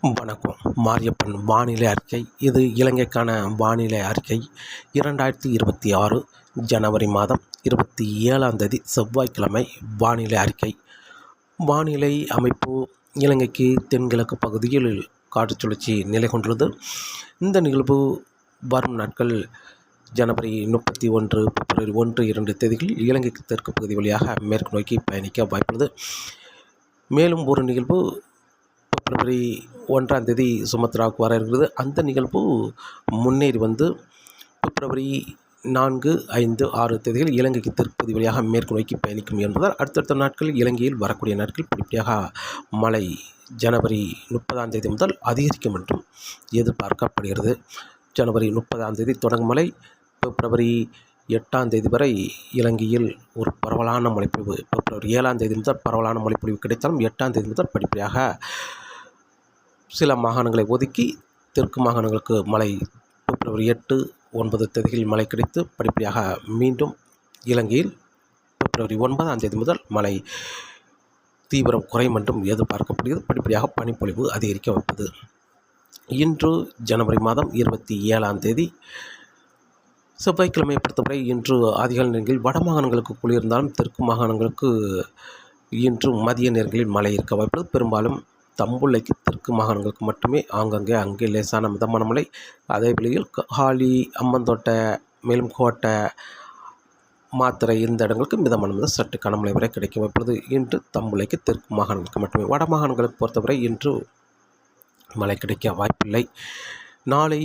வணக்கம். மாரியப்பன் வானிலை அறிக்கை. இது இலங்கைக்கான வானிலை அறிக்கை. இரண்டாயிரத்தி இருபத்தி ஆறு ஜனவரி மாதம் இருபத்தி ஏழாம் தேதி செவ்வாய்க்கிழமை வானிலை அறிக்கை. வானிலை அமைப்பு இலங்கைக்கு தென்கிழக்கு பகுதியில் காற்று சுழற்சி நிலை கொண்டுள்ளது. இந்த நிகழ்வு வரும் நாட்கள் ஜனவரி முப்பத்தி ஒன்று பிப்ரவரி ஒன்று இரண்டு தேதிகளில் இலங்கைக்கு தெற்கு பகுதி வழியாக மேற்கு நோக்கி பயணிக்க வாய்ப்புள்ளது. மேலும் ஒரு நிகழ்வு பிப்ரவரி ஒன்றாம் தேதி சுமத்ராவுக்கு வர இருக்கிறது. அந்த நிகழ்வு முன்னேறி வந்து பிப்ரவரி நான்கு ஐந்து ஆறு தேதிகள் இலங்கைக்கு திருப்பதி வழியாக மேற்கு நோக்கி பயணிக்கும் என்பதால் அடுத்தடுத்த நாட்கள் இலங்கையில் வரக்கூடிய நாட்கள் படிப்படியாக மழை ஜனவரி முப்பதாம் தேதி முதல் அதிகரிக்கும் என்றும் எதிர்பார்க்கப்படுகிறது. ஜனவரி முப்பதாம் தேதி தொடங்கும் மழை பிப்ரவரி எட்டாம் தேதி வரை இலங்கையில் ஒரு பரவலான மழைப்பொழிவு பிப்ரவரி ஏழாம் தேதி முதல் பரவலான மழைப்பொழிவு கிடைத்தாலும் எட்டாம் தேதி முதல் படிப்படியாக சில மாகாணங்களை ஒதுக்கி தெற்கு மாகாணங்களுக்கு மழை பிப்ரவரி எட்டு ஒன்பது தேதிகளில் மழை கிடைத்து படிப்படியாக மீண்டும் இலங்கையில் பிப்ரவரி ஒன்பதாம் தேதி முதல் மழை தீவிரம் குறையும் என்றும் எதிர்பார்க்கப்படுகிறது. படிப்படியாக பனிப்பொழிவு அதிகரிக்க வைப்பது. இன்று ஜனவரி மாதம் இருபத்தி ஏழாம் தேதி செவ்வாய்க்கிழமையை பொறுத்தவரை இன்று அதிகாலை நேரங்களில் வட மாகாணங்களுக்கு குளிர்ந்தாலும் தெற்கு மாகாணங்களுக்கு இன்று மதிய நேரங்களில் மழை இருக்க வாய்ப்புள்ளது. பெரும்பாலும் தம்புள்ளைக்கு தெற்கு மாகாணங்களுக்கு மட்டுமே ஆங்கங்கே அங்கே லேசான மிதமான மழை. அதே வேளையில் ஹாலி அம்மந்தோட்டை மேலும் கோட்டை மாத்திரை இந்த இடங்களுக்கு மிதமான மிதம் சற்று கனமழை வரை கிடைக்க இப்பொழுது இன்று தம்புளைக்கு தெற்கு மாகாணங்களுக்கு மட்டுமே வட மாகாணங்களுக்கு பொறுத்தவரை இன்று மழை கிடைக்க வாய்ப்பில்லை. நாளை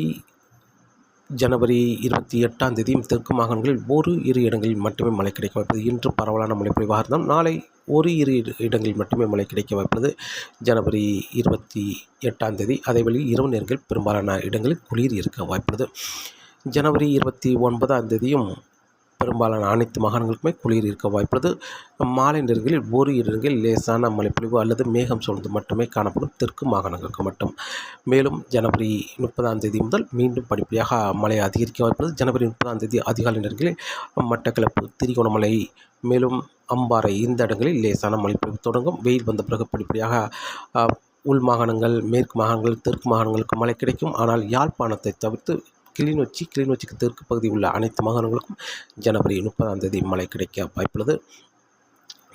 ஜனவரி இருபத்தி எட்டாம் தேதியும் தெற்கு மாகாணங்களில் ஒரு இரு இடங்களில் மட்டுமே மழை கிடைக்க வாய்ப்பது இன்று பரவலான மழை பொழிவாக இருந்தால் நாளை ஒரு இரு இடங்களில் மட்டுமே மழை கிடைக்க வாய்ப்புள்ளது. ஜனவரி இருபத்தி எட்டாம் தேதி அதேவேளை இரவு நேரங்களில் பெரும்பாலான இடங்களில் குளிர் இருக்க வாய்ப்புள்ளது. ஜனவரி இருபத்தி ஒன்பதாம் தேதியும் பெரும்பாலான அனைத்து மாகாணங்களுக்குமே குளிர் இருக்க வாய்ப்புள்ளது. மாலை நேரங்களில் ஒரு இடங்களில் லேசான மழைப்பொழிவு அல்லது மேகம் சூழ்ந்து மட்டுமே காணப்படும் தெற்கு மாகாணங்களுக்கு மட்டும். மேலும் ஜனவரி முப்பதாம் தேதி முதல் மீண்டும் படிப்படியாக மழை அதிகரிக்க வாய்ப்புள்ளது. ஜனவரி முப்பதாம் தேதி அதிகாலை நேரங்களில் மட்டக்களப்பு திரிகோணமலை மேலும் அம்பாறை இந்த இடங்களில் லேசான மழைப்பொழிவு தொடங்கும். வெயில் வந்த பிறகு படிப்படியாக உள் மாகாணங்கள் மேற்கு மாகாணங்கள் தெற்கு மாகாணங்களுக்கு மழை கிடைக்கும். ஆனால் யாழ்ப்பாணத்தை தவிர்த்து கிளிநொச்சி கிளிநொச்சிக்கு தெற்கு பகுதியில் உள்ள அனைத்து மாகாணங்களுக்கும் ஜனவரி முப்பதாம் தேதி மழை கிடைக்க வாய்ப்புள்ளது.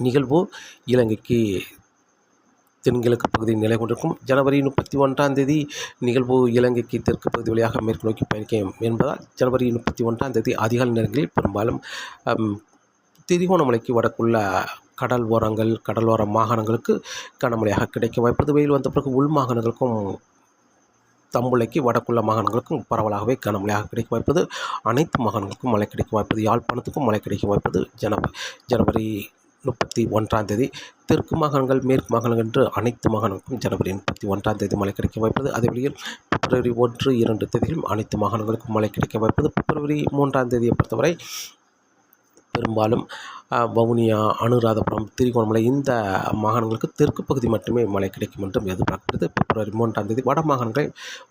நிகழ்வு இலங்கைக்கு தென்கிழக்கு பகுதியில் நிலை கொண்டிருக்கும். ஜனவரி முப்பத்தி ஒன்றாம் தேதி நிகழ்வு இலங்கைக்கு தெற்கு பகுதி வழியாக மேற்கு நோக்கி பயணிக்கும் என்பதால் ஜனவரி முப்பத்தி ஒன்றாம் தேதி அதிகாலை நேரங்களில் பெரும்பாலும் திரிகோணமலைக்கு வடக்குள்ள கடல் ஓரங்கள் கடலோர மாகாணங்களுக்கு கனமழையாக கிடைக்க வாய்ப்பது வெயில் வந்த பிறகு உள் மாகாணங்களுக்கும் தம்புளைக்கு வடக்குள்ள மாகாணங்களுக்கும் பரவலாகவே கனமழையாக கிடைக்க வாய்ப்பது அனைத்து மாகாணங்களுக்கும் மழை கிடைக்க வாய்ப்பது யாழ்ப்பாணத்துக்கும் மழை கிடைக்க வாய்ப்பது ஜனவரி ஜனவரி முப்பத்தி ஒன்றாம் தேதி தெற்கு மாகாணங்கள் மேற்கு மாகாணங்கள் என்று அனைத்து மாகாணங்களுக்கும் ஜனவரி முப்பத்தி ஒன்றாம் தேதி மழை கிடைக்க வாய்ப்பது அதே வழியில் பிப்ரவரி ஒன்று இரண்டு தேதியிலும் அனைத்து மாகாணங்களுக்கும் மழை கிடைக்க வாய்ப்பது பிப்ரவரி மூன்றாம் தேதியை பொறுத்தவரை பெரும்பாலும் வவுனியா அனுராதபுரம் திருகோணமலை இந்த மாகாணங்களுக்கு தெற்கு பகுதி மட்டுமே மழை கிடைக்கும் என்றும் எதிர்பார்க்கிறது பிப்ரவரி மூன்றாம் தேதி வட மாகாணங்களை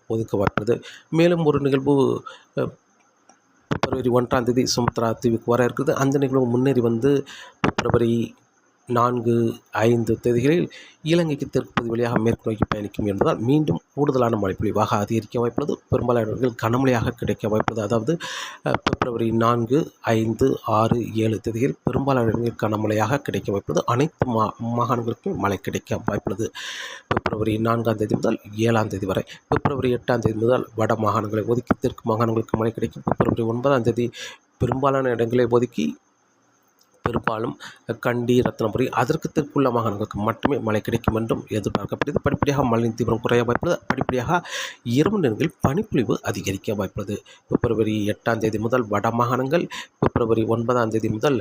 ஒதுக்க வாய்ப்புள்ளது. மேலும் ஒரு நிகழ்வு பிப்ரவரி ஒன்றாம் தேதி சுமத்ரா தீவுக்கு வர இருக்குது. அந்த நிகழ்வு முன்னேறி வந்து பிப்ரவரி நான்கு ஐந்து தேதிகளில் இலங்கைக்கு தெற்கு பகுதி வழியாக மேற்கு நோக்கி பயணிக்கும் என்பதால் மீண்டும் கூடுதலான மழைப்பொழிவாக அதிகரிக்க வாய்ப்புள்ளது. பெரும்பாலான இடங்கள் கனமழையாக கிடைக்க வாய்ப்புள்ளது. அதாவது பிப்ரவரி நான்கு ஐந்து ஆறு ஏழு தேதிகளில் பெரும்பாலான இடங்களில் கனமழையாக கிடைக்க வாய்ப்புள்ளது. அனைத்து மா மாகாணங்களுக்கும் மழை கிடைக்க வாய்ப்புள்ளது. பிப்ரவரி நான்காம் தேதி முதல் ஏழாம் தேதி வரை பிப்ரவரி எட்டாம் தேதி முதல் வட மாகாணங்களை ஒதுக்கி தெற்கு மாகாணங்களுக்கு மழை கிடைக்கும். பிப்ரவரி ஒன்பதாம் தேதி பெரும்பாலான இடங்களை ஒதுக்கி பெரும்பாலும் கண்டி ரத்னபுரி அதற்கு தெற்குள்ள மாகாணங்களுக்கு மட்டுமே மழை கிடைக்கும் என்றும் எதிர்பார்க்கப்படுகிறது. படிப்படியாக மழையின் தீவிரம் குறைய வாய்ப்புள்ளது. படிப்படியாக இரவு நேரங்களில் பனிப்பொழிவு அதிகரிக்க வாய்ப்புள்ளது. பிப்ரவரி எட்டாம் தேதி முதல் வட மாகாணங்கள் பிப்ரவரி ஒன்பதாம் தேதி முதல்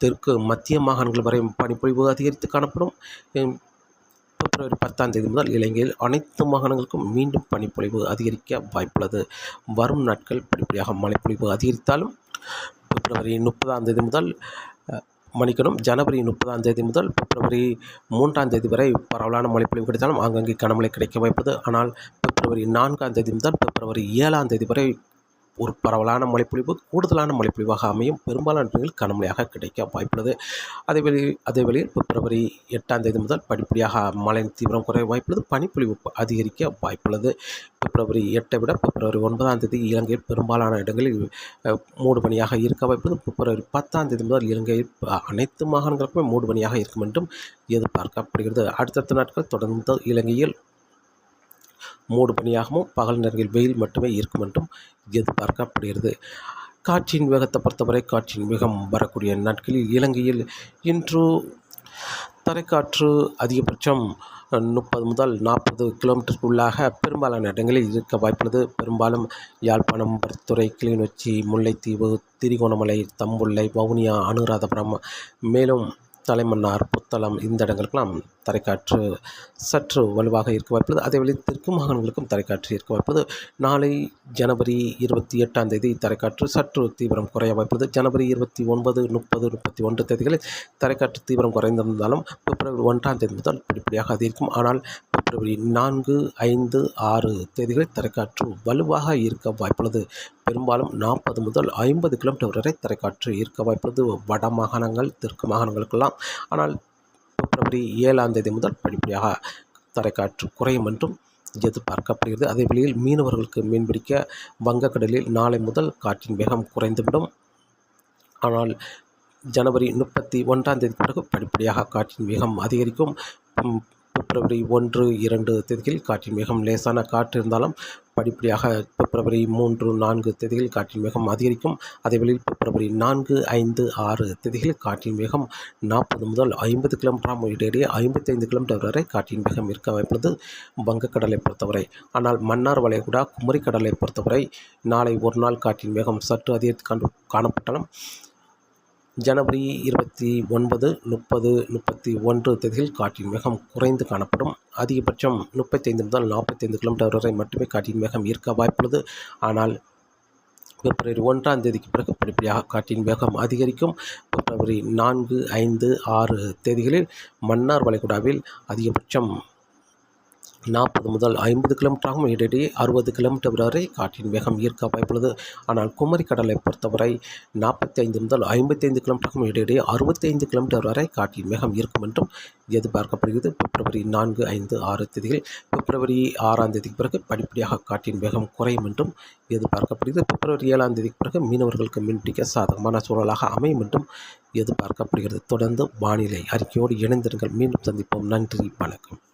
தெற்கு மத்திய மாகாணங்கள் வரை பனிப்பொழிவு அதிகரித்து காணப்படும். பிப்ரவரி பத்தாம் தேதி முதல் இலங்கையில் அனைத்து மாகாணங்களுக்கும் மீண்டும் பனிப்பொழிவு அதிகரிக்க வாய்ப்புள்ளது. வரும் நாட்கள் படிப்படியாக மழைப்பொழிவு அதிகரித்தாலும் பிப்ரவரி முப்பதாம் தேதி முதல் மணிக்கணும் ஜனவரி முப்பதாம் தேதி முதல் பிப்ரவரி மூன்றாம் தேதி வரை பரவலான மழைப்பொழிவு கிடைத்தாலும் அங்கங்கே கனமழை கிடைக்க வாய்ப்பது ஆனால் பிப்ரவரி நான்காம் தேதி முதல் பிப்ரவரி ஏழாம் தேதி வரை ஒரு பரவலான மழைப்பொழிவு கூடுதலான மழைப்பொழிவாக அமையும். பெரும்பாலான இடங்களில் கனமழையாக கிடைக்க வாய்ப்புள்ளது. அதே வழி அதே வேளையில் பிப்ரவரி எட்டாம் தேதி முதல் படிப்படியாக மழையின் தீவிரம் குறைய வாய்ப்புள்ளது. பனிப்பொழிவு அதிகரிக்க வாய்ப்புள்ளது. பிப்ரவரி எட்டை விட பிப்ரவரி ஒன்பதாம் தேதி இலங்கையில் பெரும்பாலான இடங்களில் மூடு மூடுபனியாக இருக்க வாய்ப்புள்ளது. பிப்ரவரி பத்தாம் தேதி முதல் இலங்கையில் அனைத்து மாகாணங்களுக்குமே மூடு மூடுபனியாக இருக்கும் என்றும் எதிர்பார்க்கப்படுகிறது. அடுத்தடுத்த நாட்கள் தொடர்ந்து இலங்கையில் மூடு பணியாகவும் பகல் நேரங்களில் வெயில் மட்டுமே இருக்கும் என்றும் எதிர்பார்க்கப்படுகிறது. காற்றின் வேகத்தை பொறுத்தவரை காற்றின் வேகம் வரக்கூடிய நாட்களில் இலங்கையில் இன்று தரைக்காற்று அதிகபட்சம் முப்பது முதல் நாற்பது கிலோமீட்டருக்குள்ளாக பெரும்பாலான இடங்களில் இருக்க வாய்ப்புள்ளது. பெரும்பாலும் யாழ்ப்பாணம் பருத்துறை கிளிநொச்சி முல்லைத்தீவு திரிகோணமலை தம்புள்ளை வவுனியா அனுராதபுரம் மேலும் தலைமன்னார் புத்தளம் இந்த இடங்களுக்கெல்லாம் தரைக்காற்று சற்று வலுவாக இருக்க வாய்ப்புள்ளது. அதேவேளை தெற்கு மாகாணங்களுக்கும் தரைக்காற்று இருக்க வாய்ப்புள்ளது. நாளை ஜனவரி இருபத்தி எட்டாம் தேதி தரைக்காற்று சற்று தீவிரம் குறைய வாய்ப்புள்ளது. ஜனவரி இருபத்தி ஒன்பது முப்பது முப்பத்தி ஒன்று தேதிகளில் தரைக்காற்று தீவிரம் குறைந்திருந்தாலும் பிப்ரவரி ஒன்றாம் தேதி முதல் படிப்படியாக அதிகரிக்கும். ஆனால் பிப்ரவரி நான்கு ஐந்து ஆறு தேதிகளில் தரைக்காற்று வலுவாக இருக்க வாய்ப்புள்ளது. பெரும்பாலும் நாற்பது முதல் ஐம்பது கிலோமீட்டர் வரை தரைக்காற்று இருக்க வாய்ப்புள்ளது. வட மாகாணங்கள் தெற்கு மாகாணங்களுக்கெல்லாம் ஆனால் பிப்ரவரி ஏழாம் தேதி முதல் படிப்படியாக தரைக்காற்று குறையும் என்றும் எதிர்பார்க்கப்படுகிறது. அதே வேளையில் மீனவர்களுக்கு மீன்பிடிக்க வங்கக்கடலில் நாளை முதல் காற்றின் வேகம் குறைந்துவிடும். ஆனால் ஜனவரி முப்பத்தி ஒன்றாம் தேதி பிறகு படிப்படியாக காற்றின் வேகம் அதிகரிக்கும். பிப்ரவரி ஒன்று இரண்டு தேதியில் காற்றின் வேகம் லேசான காற்று இருந்தாலும் படிப்படியாக பிப்ரவரி மூன்று நான்கு தேதியில் காற்றின் வேகம் அதிகரிக்கும். அதேவேளையில் பிப்ரவரி நான்கு ஐந்து ஆறு தேதியில் காற்றின் வேகம் நாற்பது முதல் ஐம்பது கிலோமீட்டர் இடையிடையே ஐம்பத்தைந்து கிலோமீட்டர் வரை காற்றின் வேகம் இருக்க வாய்ப்புள்ளது வங்கக்கடலை பொறுத்தவரை. ஆனால் மன்னார் வளைகுடா குமரிக்கடலை பொறுத்தவரை நாளை ஒரு நாள் காற்றின் வேகம் சற்று அதிகரித்து காணப்பட்டாலும் ஜனவரி இருபத்தி ஒன்பது முப்பது முப்பத்தி ஒன்று தேதியில் காற்றின் வேகம் குறைந்து காணப்படும். அதிகபட்சம் முப்பத்தைந்து முதல் நாற்பத்தைந்து கிலோமீட்டர் வரை மட்டுமே காற்றின் வேகம் இருக்க வாய்ப்புள்ளது. ஆனால் பிப்ரவரி ஒன்றாம் தேதிக்கு பிறகு படிப்படியாக காற்றின் வேகம் அதிகரிக்கும். பிப்ரவரி நான்கு ஐந்து ஆறு தேதிகளில் மன்னார் வளைகுடாவில் அதிகபட்சம் நாற்பது முதல் ஐம்பது கிலோமீட்டராகவும் இடையிடையே அறுபது கிலோமீட்டர் வரை காற்றின் வேகம் ஈர்க்க வாய்ப்புள்ளது. ஆனால் குமரி கடலை பொறுத்தவரை நாற்பத்தி ஐந்து முதல் ஐம்பத்தைந்து கிலோமீட்டருக்கும் இடையிடையே அறுபத்தைந்து கிலோமீட்டர் வரை காற்றின் வேகம் இருக்கும் என்றும் எதிர்பார்க்கப்படுகிறது. பிப்ரவரி நான்கு ஐந்து ஆறு தேதியில் பிப்ரவரி ஆறாம் தேதிக்கு பிறகு படிப்படியாக காற்றின் வேகம் குறையும் என்றும் எதிர்பார்க்கப்படுகிறது. பிப்ரவரி ஏழாம் தேதிக்கு பிறகு மீனவர்களுக்கு மீன்பிடிக்க சாதகமான சூழலாக அமையும் என்றும் எதிர்பார்க்கப்படுகிறது. தொடர்ந்து வானிலை அறிக்கையோடு இணைந்திருங்கள். மீண்டும் சந்திப்போம். நன்றி. வணக்கம்.